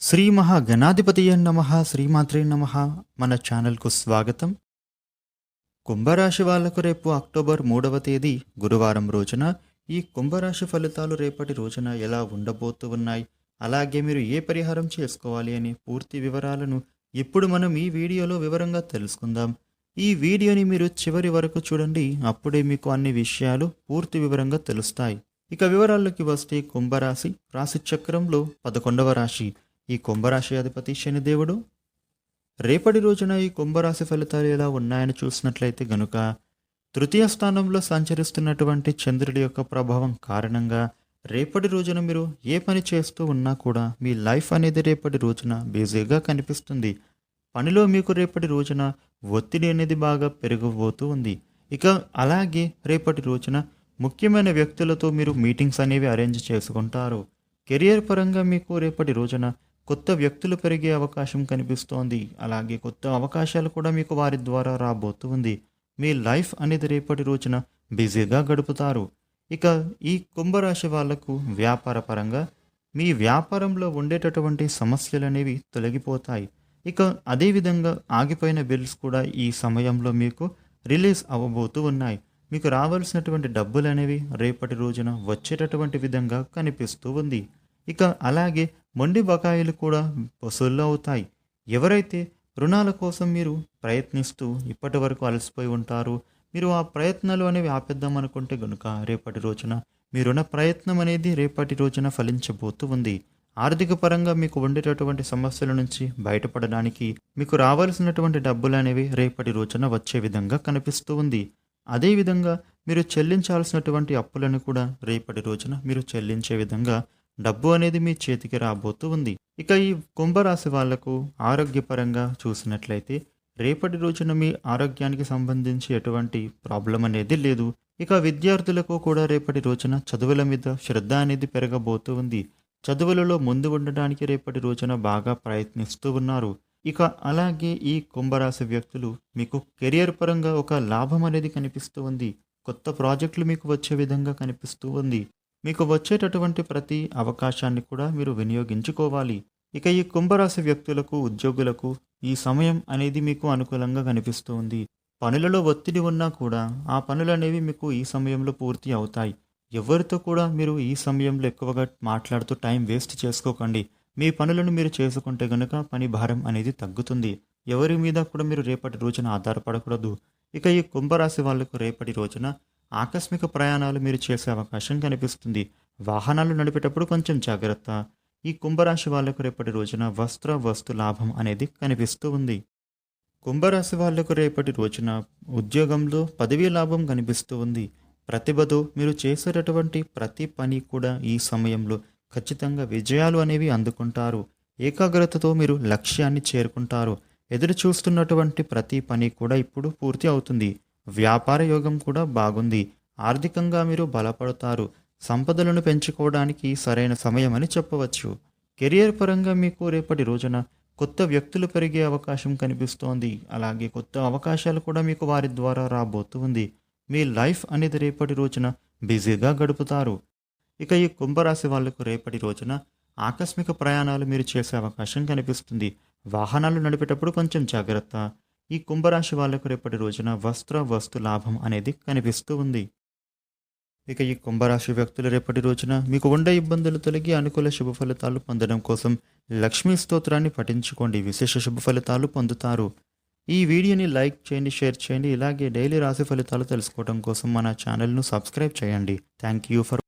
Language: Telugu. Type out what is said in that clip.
శ్రీ మహాగణాధిపతియ నమ శ్రీమాత్రే నమ. మన ఛానల్కు స్వాగతం. కుంభరాశి వాళ్ళకు రేపు అక్టోబర్ మూడవ తేదీ గురువారం రోజున ఈ కుంభరాశి ఫలితాలు రేపటి రోజున ఎలా ఉండబోతూ ఉన్నాయి అలాగే మీరు ఏ పరిహారం చేసుకోవాలి అనే పూర్తి వివరాలను ఇప్పుడు మనం ఈ వీడియోలో వివరంగా తెలుసుకుందాం. ఈ వీడియోని మీరు చివరి వరకు చూడండి అప్పుడే మీకు అన్ని విషయాలు పూర్తి వివరంగా తెలుస్తాయి. ఇక వివరాల్లోకి వస్తే కుంభరాశి రాశి చక్రంలో పదకొండవ రాశి. ఈ కుంభరాశి అధిపతి శనిదేవుడు రేపటి రోజున ఈ కుంభరాశి ఫలితాలు ఎలా ఉన్నాయని చూసినట్లయితే గనుక తృతీయ స్థానంలో సంచరిస్తున్నటువంటి చంద్రుడి యొక్క ప్రభావం కారణంగా రేపటి రోజున మీరు ఏ పని చేస్తూ ఉన్నా కూడా మీ లైఫ్ అనేది రేపటి రోజున బిజీగా కనిపిస్తుంది. పనిలో మీకు రేపటి రోజున ఒత్తిడి అనేది బాగా పెరిగిపోతూ ఉంది. ఇక అలాగే రేపటి రోజున ముఖ్యమైన వ్యక్తులతో మీరు మీటింగ్స్ అనేవి అరేంజ్ చేసుకుంటారు. కెరియర్ పరంగా మీకు రేపటి రోజున కొత్త వ్యక్తులు పెరిగే అవకాశం కనిపిస్తోంది. అలాగే కొత్త అవకాశాలు కూడా మీకు వారి ద్వారా రాబోతూ ఉంది మీ లైఫ్ అనేది రేపటి రోజున బిజీగా గడుపుతారు. ఇక ఈ కుంభరాశి వాళ్ళకు వ్యాపార పరంగా మీ వ్యాపారంలో ఉండేటటువంటి సమస్యలు అనేవి తొలగిపోతాయి. ఇక అదేవిధంగా ఆగిపోయిన బిల్స్ కూడా ఈ సమయంలో మీకు రిలీజ్ అవ్వబోతూ ఉన్నాయి. మీకు రావాల్సినటువంటి డబ్బులు అనేవి రేపటి రోజున వచ్చేటటువంటి విధంగా కనిపిస్తూ ఉంది. ఇక అలాగే మొండి బకాయిలు కూడా వసూళ్ళు అవుతాయి. ఎవరైతే రుణాల కోసం మీరు ప్రయత్నిస్తూ ఇప్పటి వరకు అలసిపోయి ఉంటారు మీరు ఆ ప్రయత్నాలు అనేవి ఆపేద్దాం అనుకుంటే గనుక రేపటి రోజున మీ రుణ ప్రయత్నం అనేది రేపటి రోజున ఫలించబోతూ ఉంది. ఆర్థిక పరంగా మీకు ఉండేటటువంటి సమస్యల నుంచి బయటపడడానికి మీకు రావాల్సినటువంటి డబ్బులు అనేవి రేపటి రోజున వచ్చే విధంగా కనిపిస్తూ ఉంది. అదేవిధంగా మీరు చెల్లించాల్సినటువంటి అప్పులను కూడా రేపటి రోజున మీరు చెల్లించే విధంగా డబ్బు అనేది మీ చేతికి రాబోతూ ఉంది. ఇక ఈ కుంభరాశి వాళ్ళకు ఆరోగ్యపరంగా చూసినట్లయితే రేపటి రోజున మీ ఆరోగ్యానికి సంబంధించి ఎటువంటి ప్రాబ్లం అనేది లేదు. ఇక విద్యార్థులకు కూడా రేపటి రోజున చదువుల మీద శ్రద్ధ అనేది పెరగబోతూ ఉంది. చదువులలో ముందు ఉండడానికి రేపటి రోజున బాగా ప్రయత్నిస్తూ ఉన్నారు. ఇక అలాగే ఈ కుంభరాశి వ్యక్తులు మీకు కెరియర్ పరంగా ఒక లాభం అనేది కనిపిస్తూ ఉంది. కొత్త ప్రాజెక్టులు మీకు వచ్చే విధంగా కనిపిస్తూ ఉంది. మీకు వచ్చేటటువంటి ప్రతి అవకాశాన్ని కూడా మీరు వినియోగించుకోవాలి. ఇక ఈ కుంభరాశి వ్యక్తులకు ఉద్యోగులకు ఈ సమయం అనేది మీకు అనుకూలంగా కనిపిస్తుంది. పనులలో ఒత్తిడి ఉన్నా కూడా ఆ పనులు అనేవి మీకు ఈ సమయంలో పూర్తి అవుతాయి. ఎవరితో కూడా మీరు ఈ సమయంలో ఎక్కువగా మాట్లాడుతూ టైం వేస్ట్ చేసుకోకండి. మీ పనులను మీరు చేసుకుంటే గనుక పని భారం అనేది తగ్గుతుంది. ఎవరి మీద కూడా మీరు రేపటి రోజున ఆధారపడకూడదు. ఇక ఈ కుంభరాశి వాళ్ళకు రేపటి రోజున ఆకస్మిక ప్రయాణాలు మీరు చేసే అవకాశం కనిపిస్తుంది. వాహనాలు నడిపేటప్పుడు కొంచెం జాగ్రత్త. ఈ కుంభరాశి వాళ్ళకు రేపటి రోజున వస్త్ర వస్తు లాభం అనేది కనిపిస్తూ ఉంది. కుంభరాశి వాళ్ళకు రేపటి రోజున ఉద్యోగంలో పదవీ లాభం కనిపిస్తూ ఉంది. ప్రతిభతో మీరు చేసేటటువంటి ప్రతి పని కూడా ఈ సమయంలో ఖచ్చితంగా విజయాలు అనేవి అందుకుంటారు. ఏకాగ్రతతో మీరు లక్ష్యాన్ని చేరుకుంటారు. ఎదురు చూస్తున్నటువంటి ప్రతి పని కూడా ఇప్పుడు పూర్తి అవుతుంది. వ్యాపార యోగం కూడా బాగుంది. ఆర్థికంగా మీరు బలపడతారు. సంపదలను పెంచుకోవడానికి సరైన సమయం అని చెప్పవచ్చు. కెరియర్ పరంగా మీకు రేపటి రోజున కొత్త వ్యక్తులు పెరిగే అవకాశం కనిపిస్తోంది. అలాగే కొత్త అవకాశాలు కూడా మీకు వారి ద్వారా రాబోతుంది. మీ లైఫ్ అనేది రేపటి రోజున బిజీగా గడుపుతారు. ఇక ఈ కుంభరాశి వాళ్ళకు రేపటి రోజున ఆకస్మిక ప్రయాణాలు మీరు చేసే అవకాశం కనిపిస్తుంది. వాహనాలు నడిపేటప్పుడు కొంచెం జాగ్రత్త. ఈ కుంభరాశి వాళ్ళకు రేపటి రోజున వస్త్ర వస్తు లాభం అనేది కనిపిస్తూ ఉంది. ఇక ఈ కుంభరాశి వ్యక్తులు రేపటి రోజున మీకు ఉండే ఇబ్బందులు తొలగి అనుకూల శుభ ఫలితాలు పొందడం కోసం లక్ష్మీ స్తోత్రాన్ని పఠించుకోండి. విశేష శుభ ఫలితాలు పొందుతారు. ఈ వీడియోని లైక్ చేయండి షేర్ చేయండి. ఇలాగే డైలీ రాశి ఫలితాలు తెలుసుకోవడం కోసం మన ఛానల్ను సబ్స్క్రైబ్ చేయండి. Thank you for